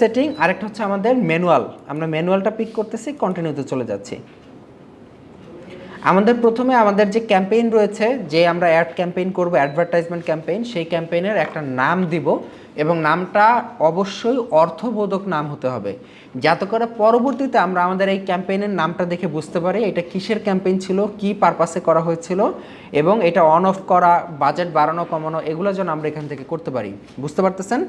Setting, আরেকটা হচ্ছে আমাদের ম্যানুয়াল। আমরা ম্যানুয়ালটা পিক করতেছি কন্টিনিউতে চলে যাচ্ছি। আমাদের প্রথমে আমাদের যে ক্যাম্পেইন রয়েছে, যে আমরা অ্যাড ক্যাম্পেইন করব অ্যাডভার্টাইজমেন্ট ক্যাম্পেইন সেই ক্যাম্পেইনের একটা নাম দিব এবং নামটা অবশ্যই অর্থবোধক নাম হতে হবে। যাতে করে পরবর্তীতে আমরা আমাদের এই ক্যাম্পেইনের নামটা দেখে বুঝতে পারি, এটা কিসের ক্যাম্পেইন ছিল, কি পারপাসে করা হয়েছিল এবং এটা অন অফ করা বাজেট বাড়ানো, কমানো, এগুলো যেন আমরা এখান থেকে করতে পারি। বুঝতে পারতেছেন?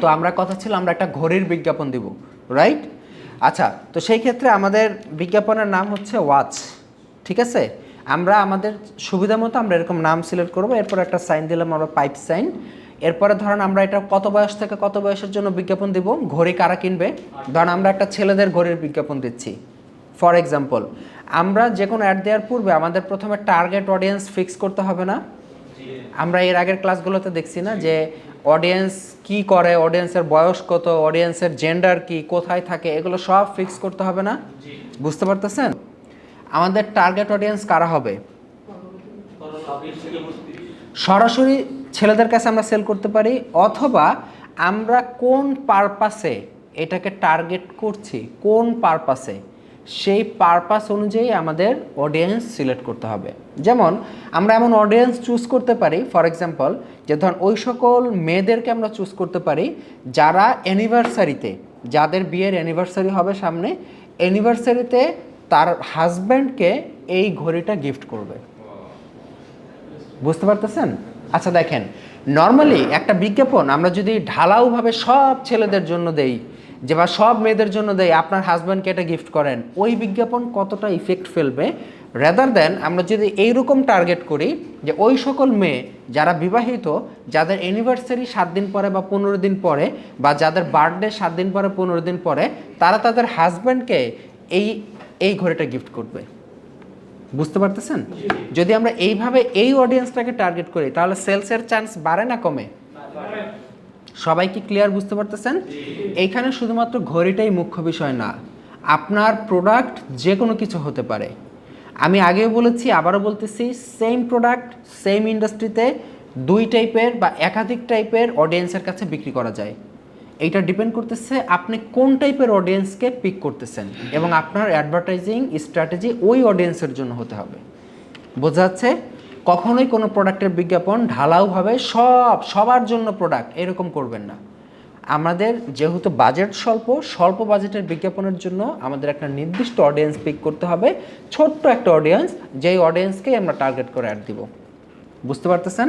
তো আমরা কথা ছিল, আমরা একটা ঘড়ির বিজ্ঞাপন দিব রাইট আচ্ছা তো সেই ক্ষেত্রে আমাদের বিজ্ঞাপনের নাম হচ্ছে ওয়াচ, ঠিক আছে? আমরা আমাদের সুবিধা মতো আমরা এরকম নাম সিলেক্ট করব, এরপর একটা সাইন দিলাম আমরা পাইপ সাইন, এরপরে ধরেন আমরা এটা কত বয়স থেকে কত বয়সের জন্য বিজ্ঞাপন দিব, ঘড়ি কারা কিনবে? ধরেন আমরা একটা ছেলেদের ঘড়ির বিজ্ঞাপন দিচ্ছি ফর এক্সাম্পল আমরা যে কোনো অ্যাড দেওয়ার পূর্বে আমাদের প্রথমে টার্গেট অডিয়েন্স ফিক্স করতে হবে না? আমরা এর আগের ক্লাসগুলোতে দেখছি না যে অডিয়েন্স কি করে অডিয়েন্সের বয়স কত অডিয়েন্সের জেন্ডার কি কোথায় থাকে এগুলো সব ফিক্স করতে হবে না? বুঝতে পারতেছেন? আমাদের টার্গেট অডিয়েন্স কারা হবে? সরাসরি ছেলেদের কাছে আমরা সেল করতে পারি অথবা আমরা কোন পারপাসে এটাকে টার্গেট করছি কোন পারপাসে সেই পারপাস অনুযায়ী আমাদের অডিয়েন্স সিলেক্ট করতে হবে। যেমন, আমরা এমন অডিয়েন্স চুজ করতে পারি ফর এক্সাম্পল যে ধরুন, ওই সকল মেয়েদেরকে আমরা চুজ করতে পারি যারা অ্যানিভার্সারিতে যাদের বিয়ের অ্যানিভার্সারি হবে সামনে অ্যানিভার্সারিতে তার হাজব্যান্ডকে এই ঘড়িটা গিফট করবে। বুঝতে পারতেছেন? আচ্ছা দেখেন নর্মালি একটা বিজ্ঞাপন আমরা যদি ঢালাওভাবে সব ছেলেদের জন্য দেই যে বা সব মেয়েদের জন্য দেয়, আপনার হাজব্যান্ডকে এটা গিফট করেন, ওই বিজ্ঞাপন কতটা ইফেক্ট ফেলবে? রেদার দেন আমরা যদি এইরকম টার্গেট করি যে ওই সকল মেয়ে যারা বিবাহিত, যাদের অ্যানিভার্সারি সাত দিন পরে বা পনেরো দিন পরে বা যাদের বার্থডে সাত দিন পরে, পনেরো দিন পরে, তারা তাদের হাজব্যান্ডকে এই এই ঘড়িটা গিফট করবে। বুঝতে পারতেছেন? যদি আমরা এইভাবে এই অডিয়েন্সটাকে টার্গেট করি, তাহলে সেলসের চান্স বাড়ে না কমে? সবাই কি ক্লিয়ার বুঝতে পারতেছেন? এইখানে শুধুমাত্র ঘড়িটাই মুখ্য বিষয় না আপনার প্রোডাক্ট যে কোনো কিছু হতে পারে। আমি আগেও বলেছি আবারও বলতেছি সেম প্রোডাক্ট সেম ইন্ডাস্ট্রিতে দুই টাইপের বা একাধিক টাইপের অডিয়েন্সের কাছে বিক্রি করা যায়। এইটা ডিপেন্ড করতেছে আপনি কোন টাইপের অডিয়েন্সকে পিক করতেছেন এবং আপনার অ্যাডভার্টাইজিং স্ট্র্যাটেজি ওই অডিয়েন্সের জন্য হতে হবে। বোঝা যাচ্ছে? কখনোই কোনো প্রোডাক্টের বিজ্ঞাপন ঢালাওভাবে সব, সবার জন্য প্রোডাক্ট এরকম করবেন না। আমাদের যেহেতু বাজেট স্বল্প স্বল্প বাজেটের বিজ্ঞাপনের জন্য আমাদের একটা নির্দিষ্ট অডিয়েন্স পিক করতে হবে, ছোট্ট একটা অডিয়েন্স যেই অডিয়েন্সকেই আমরা টার্গেট করে অ্যাড দিব। বুঝতে পারতেছেন?